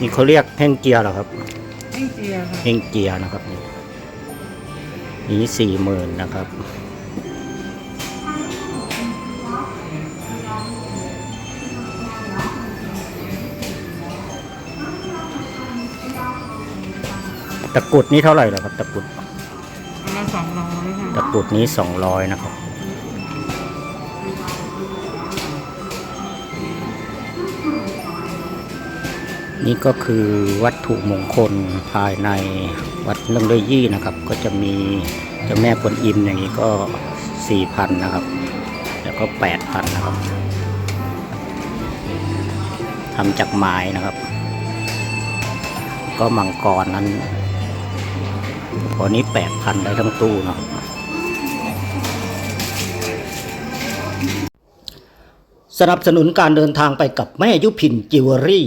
นี่เขาเรียกแห้งเกียร์เหรอครับแห้งเจียค่ะแห้งเกียร์นะครับนี่นี่สี่หมื่นนะครับ ตะกรุดนี่เท่าไหร่เหรอครับ ตะกรุดอันละสองร้อยค่ะตะกรุดนี้สองร้อยนะครับ นี่ก็คือวัตถุมงคลภายในวัดเรื่องด้วยยี่นะครับ ก็จะมีเจ้าแม่กวนอิมอย่างนี้ก็สี่พันนะครับ แล้วก็แปดพันนะครับทำจากไม้นะครับ ก็มังกรนั้นตัวนี้แปดพันได้ทั้งตู้นะสนับสนุนการเดินทางไปกับแม่ยุพินจิวเวลรี่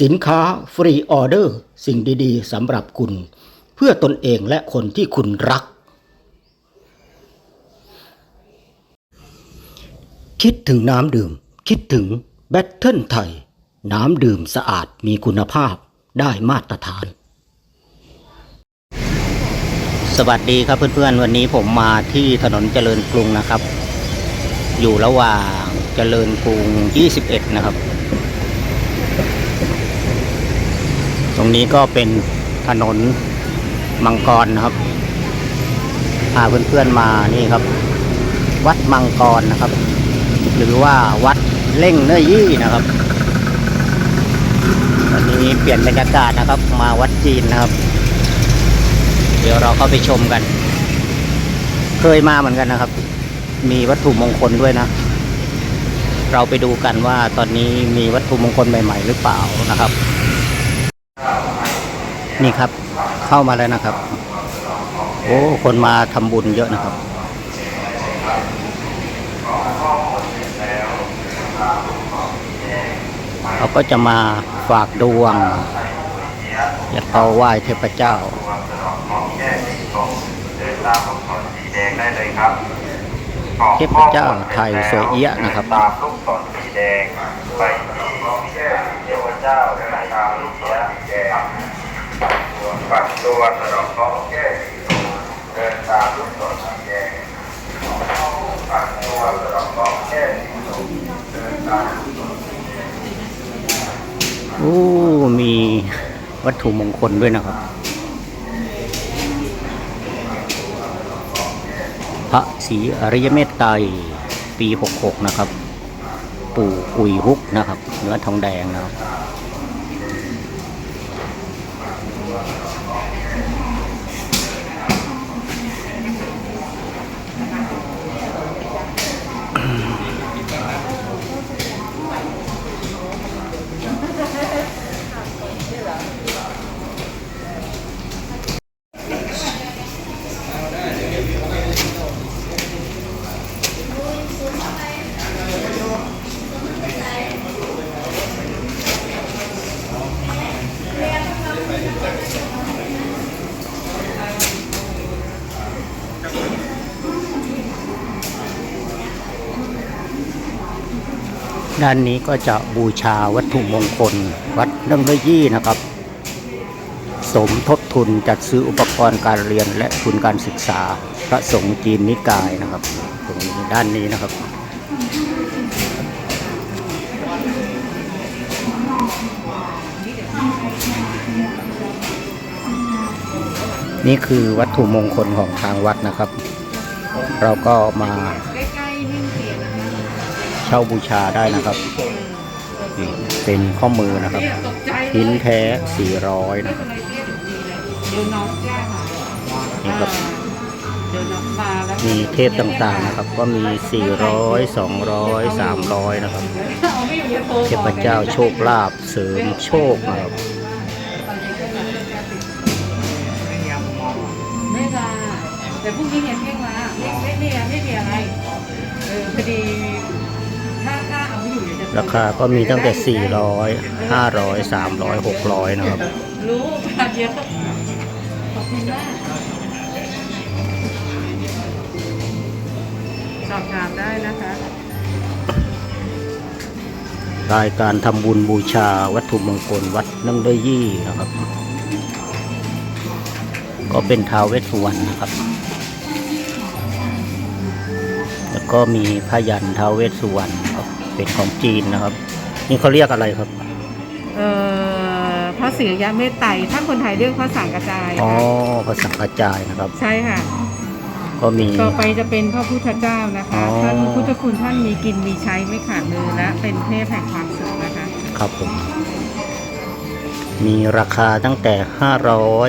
สินค้าฟรีออเดอร์ สิ่งดีๆสำหรับคุณ เพื่อตนเองและคนที่คุณรัก คิดถึงน้ำดื่ม คิดถึงแบตเทิลไทย น้ำดื่มสะอาดมีคุณภาพได้มาตรฐาน สวัสดีครับเพื่อนๆ วันนี้ผมมาที่ถนนเจริญกรุงนะครับ อยู่ระหว่างเจริญกรุง 21 นะครับ ตรงนี้ก็เป็นถนนมังกรนะครับพาเพื่อนๆมานี่ครับ วัดมังกรนะครับ หรือว่าวัดเล่งเนื้อยี่นะครับวันนี้เปลี่ยนบรรยากาศนะครับ มาวัดจีนนะครับ เดี๋ยวเราเข้าไปชมกัน เคยมาเหมือนกันนะครับ มีวัตถุมงคลด้วยนะ เราไปดูกันว่าตอนนี้มีวัตถุมงคลใหม่ ๆ หรือเปล่านะครับ นี่ครับ เข้ามาแล้วนะครับ โอ้คนมาทำบุญเยอะนะครับเขาก็จะมาฝากดวงอยากเขาไหว้เทพเจ้าเทพเจ้าไทยสวยเอี้ยะนะครับตามลูกศรสีแดงไปที่เทพเจ้าไทยตามลูกศรสีแดง ปัดตัวสะดอกเคราะห์แก้เดินตามลูกศรสีแดงปัดตัวสะดอกเคราะห์แก้เดินตามโอ้มีวัตถุมงคลด้วยนะครับ พระศรีอริยเมตไตรปี 66 นะครับ ปู่กุยฮุกนะครับ เนื้อทองแดงนะครับ ด้านนี้ก็จะบูชาวัตถุมงคล วัดเรื่งด้ยยี่นะครับ สมทบทุนจัดซื้ออุปกรณ์การเรียนและทุนการศึกษา พระสงฆ์จีนนิกายนะครับ ตรงนี้ด้านนี้นะครับนี่คือวัตถุมงคลของทางวัดนะครับ เราก็มา เช่าบูชาได้นะครับนี่เป็นข้อมือนะครับชิ้นแท้ 400 นะครับนี่ครับมีเทพต่างๆนะครับ ก็มี 400 200 300 นะครับ เทพเจ้าโชคลาภเสริมโชคนะครับแต่พรุ่งนี้เนี่ยเพ่งมาไม่ไม่ไม่ไม่มีอะไร เออพอดี ราคาก็มีตั้งแต่ 400 500 300 600 นะครับ รู้มาเยอะขอบคุณมากสอบถามได้นะคะรายการทำบุญบูชาวัตถุมงคลวัดนั่งได้ยี่นะครับ ก็เป็นท้าวเวสสุวรรณนะครับ แล้วก็มีพยันท้าวเวสสุวรรณครับ เป็นของจีนนะครับ นี่เขาเรียกอะไรครับ เอ่อพระเสียยะเมตไตรถ้าคนไทยเรียกพระสังกระจายอ๋อค่ะภาษากระจายนะครับ ใช่ค่ะ ก็มี ต่อไปจะเป็นพระพุทธเจ้านะอ๋คะอท่านพุทธคุณท่านมีกินมีใช้ไม่ขาดมือและเป็นเทพแห่งความสุขนะคะ ครับผม มีราคาตั้งแต่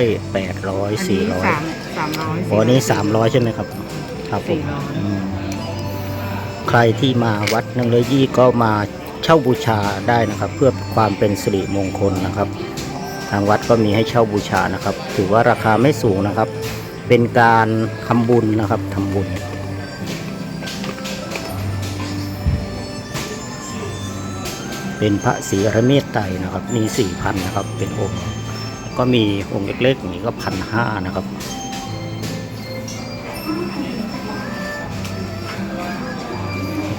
500 800อันนี้สาม400สามร้อย อ๋อนี่300ใช่ไหมครับ ครับผมสี่ร้อย อืม ใครที่มาวัดนังเลยี่ก็มาเช่าบูชาได้นะครับ เพื่อความเป็นสิริมงคลนะครับ ทางวัดก็มีให้เช่าบูชานะครับ ถือว่าราคาไม่สูงนะครับ เป็นการทำบุญนะครับทำบุญเป็นพระศรีระเมตไตรนะครับ มีสี่พันนะครับ เป็นองค์ก็มีองค์เล็กๆอย่างนี้ก็พันห้านะครับ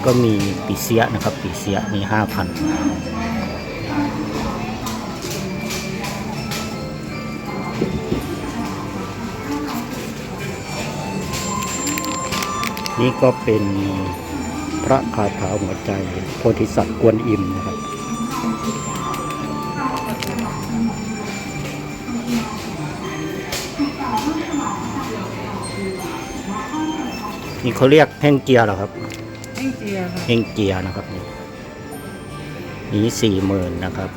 ก็มีปีเสียนะครับ ปีเสียมีห้าพันนี่ก็เป็นพระคาถาหัวใจโพธิสัตว์กวนอิมนะครับ นี่เขาเรียกแพ่งเจียเหรอครับ เอ็งเจียค่ะเฮงเจียนะครับนี่นี้สี่หมื่นนะครับ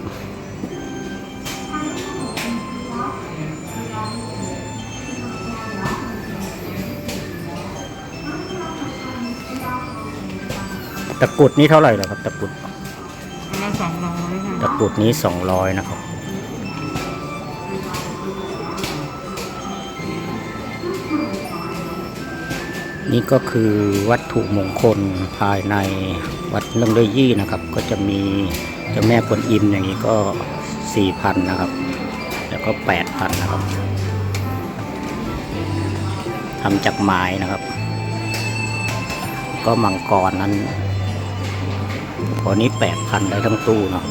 ตะกรุดนี้เท่าไหร่เหรอครับ ตะกรุดอันละสองร้อยค่ะตะกรุดนี้สองร้อยนะครับ นี่ก็คือวัตถุมงคลภายในวัดเนื่องด้วยยี่นะครับ ก็จะมีเจ้าแม่กวนอิมอย่างนี้ก็สี่พันนะครับ แล้วก็แปดพันนะครับทำจากไม้นะครับ ก็มังกรนั้นตัวนี้แปดพันได้ทั้งตู้เนาะ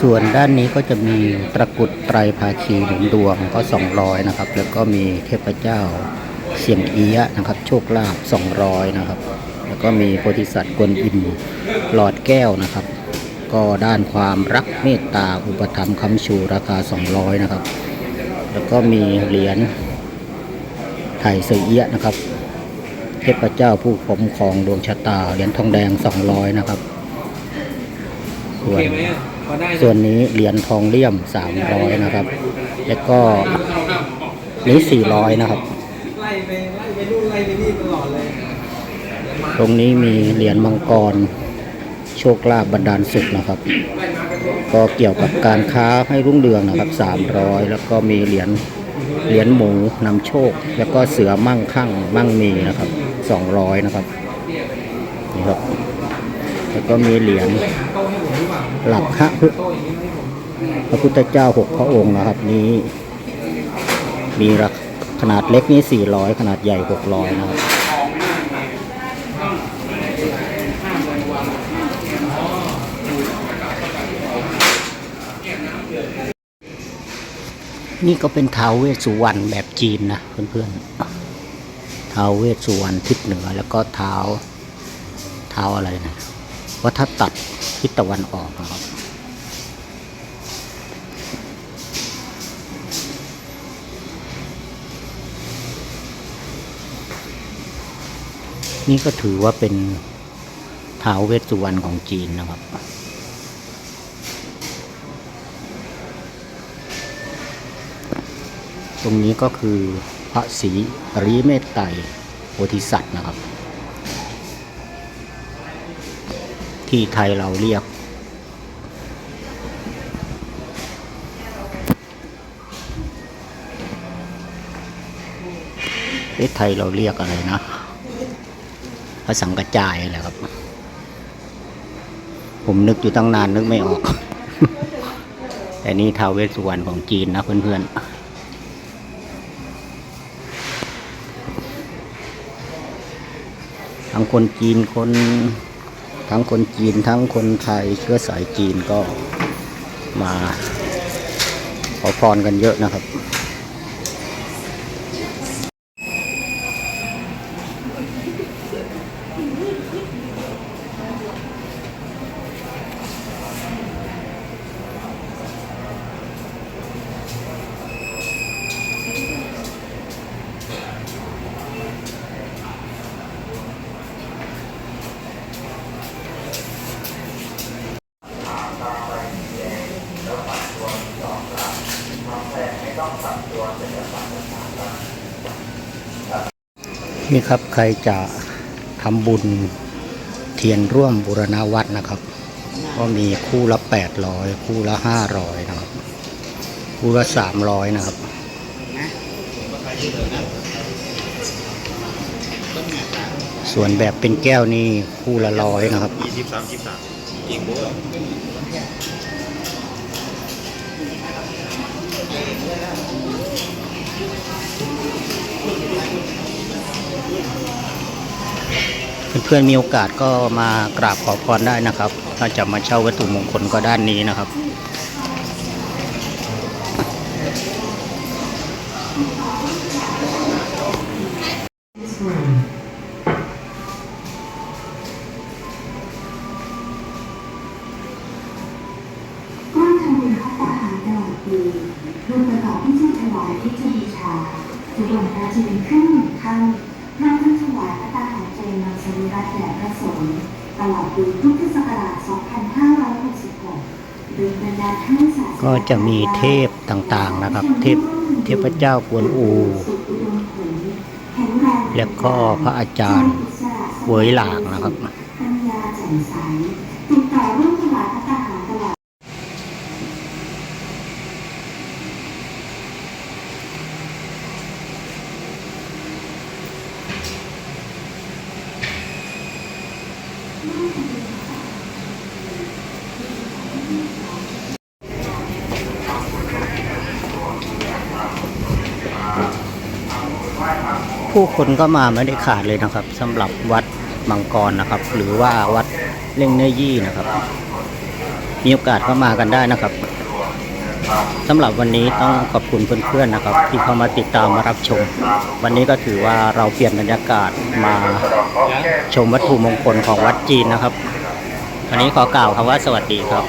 ส่วนด้านนี้ก็จะมีตะกุดไตรภาคีหนุนดวงก็ 200 นะครับ แล้วก็มีเทพเจ้าเสียงเอียะนะครับ โชคลาภ200 นะครับ แล้วก็มีโพธิสัตว์กวนอิมหลอดแก้วนะครับ ก็ด้านความรักเมตตาอุปถัมคำชูราคา 200 นะครับ แล้วก็มีเหรียญไถ่เสยเอียะนะครับ เทพเจ้าผู้ปกครองดวงชะตาเหรียญทองแดง 200 นะครับส่วน ส่วนนี้เหรียญทองเลี่ยม 300 นะครับ แล้วก็นี้400 นะครับ ไล่ไปไล่ไปนู่นไล่ไปนี่ตลอดเลย ตรงนี้มีเหรียญมังกร โชคลาภบันดาลสุขนะครับ ก็เกี่ยวกับการค้าให้รุ่งเรืองนะครับ 300 แล้วก็มีเหรียญเหรียญหมูนำโชค แล้วก็เสือมั่งคั่งมั่งมีนะครับ 200 นะครับนี่ครับ แล้วก็มีเหรียญหลักพระพระพุทธเจ้าหกพระองค์นะครับ นี้ มีราคาขนาดเล็กนี่400ขนาดใหญ่600นะครับนี่ก็เป็นท้าวเวสสุวรรณแบบจีนนะเพื่อนๆท้าวเวสสุวรรณทิศเหนือ แล้วก็เท้าเท้าอะไรนะ วัฏตัดทิศตะวันออกนะครับ นี่ก็ถือว่าเป็นท้าวเวสสุวรรณของจีนนะครับตรงนี้ก็คือพระศรีอริเมตไตรโพธิสัตว์นะครับ ที่ไทยเราเรียก เอ๊ะไทยเราเรียกอะไรนะพระสังกระจายแหละครับ ผมนึกอยู่ตั้งนานนึกไม่ออก แต่นี่ทาวเวสสุวรรณของจีนนะเพื่อนๆทั้งคนจีนคน ทั้งคนจีนทั้งคนไทยเชื้อสายจีนก็มาขอพรกันเยอะนะครับ นี่ครับใครจะทำบุญเทียนร่วมบุรณวัดนะครับ ก็มีคู่ละแปดร้อยคู่ละห้าร้อยนะครับ คู่ละสามร้อยนะครับส่วนแบบเป็นแก้วนี่คู่ละร้อยนะครับยี่สิบสามยี่สิบสามยิงบุ๊ก เพื่อนๆมีโอกาสก็มากราบขอพรได้นะครับ ถ้าจะมาเช่าวัตถุมงคลก็ด้านนี้นะครับก็ทำบุญพัฒนาหารตลอดปีรวมประกอบพิธีถวายพิธีบูชาจุดลงระจะเป็นครึ่งหนึ่งค่ำนั่ง ตลอพุทธศักราช 2566โดยบรรดาท่านศาสนาก็จะมีเทพต่างๆนะครับ เทพเทพเจ้ากวนอู และก็พระอาจารย์เวยหลางนะครับปัญญาแจ่มใสติดต่อร่วมถวายพระตาหารตลอด ผู้คนก็มาไม่ได้ขาดเลยนะครับสำหรับวัดมังกรนะครับ หรือว่าวัดเล่งเนยี่นะครับ มีโอกาสก็มากันได้นะครับสำหรับวันนี้ต้องขอบคุณเพื่อนๆนะครับ ที่เข้ามาติดตามมารับชม วันนี้ก็ถือว่าเราเปลี่ยนบรรยากาศมาชมวัตถุมงคลของวัดจีนนะครับวันนี้ขอกล่าวคำว่าสวัสดีครับ